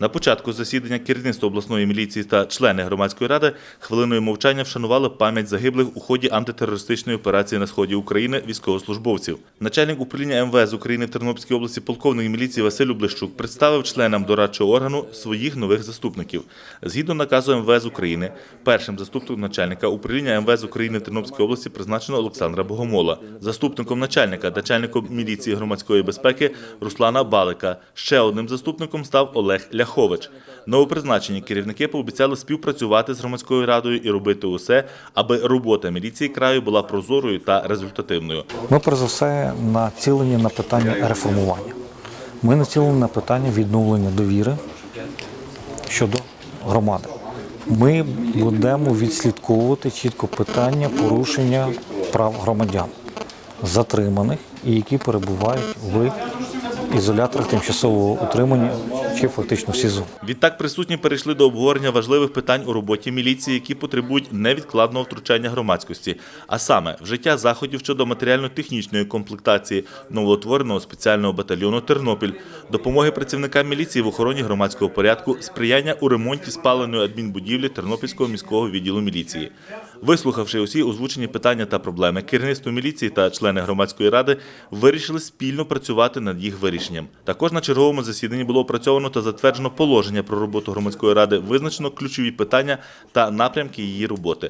На початку засідання керівництво обласної міліції та члени громадської ради хвилиною мовчання вшанували пам'ять загиблих у ході антитерористичної операції на сході України військовослужбовців. Начальник управління МВС України в Тернопільській області полковник міліції Василь Облещук представив членам дорадчого органу своїх нових заступників. Згідно наказу МВС України, першим заступником начальника управління МВС України в Тернопільській області призначено Олександра Богомола, заступником начальника, начальником міліції громадської безпеки Руслана Балика. Ще одним заступником став Олег Ляхович. Новопризначені керівники пообіцяли співпрацювати з громадською радою і робити усе, аби робота міліції краю була прозорою та результативною. Ми перш за все націлені на питання реформування. Ми націлені на питання відновлення довіри щодо громади. Ми будемо відслідковувати чітко питання порушення прав громадян, затриманих і які перебувають в ізоляторах тимчасового утримання чи фактично в СІЗО. Відтак присутні перейшли до обговорення важливих питань у роботі міліції, які потребують невідкладного втручання громадськості, а саме вжиття заходів щодо матеріально-технічної комплектації новоутвореного спеціального батальйону Тернопіль, допомоги працівникам міліції в охороні громадського порядку, сприяння у ремонті спаленої адмінбудівлі Тернопільського міського відділу міліції. Вислухавши усі озвучені питання та проблеми, керівництво міліції та члени громадської ради вирішили спільно працювати над їх вирішенням. Також на черговому засіданні було опрацьовано та затверджено положення про роботу громадської ради, визначено ключові питання та напрямки її роботи.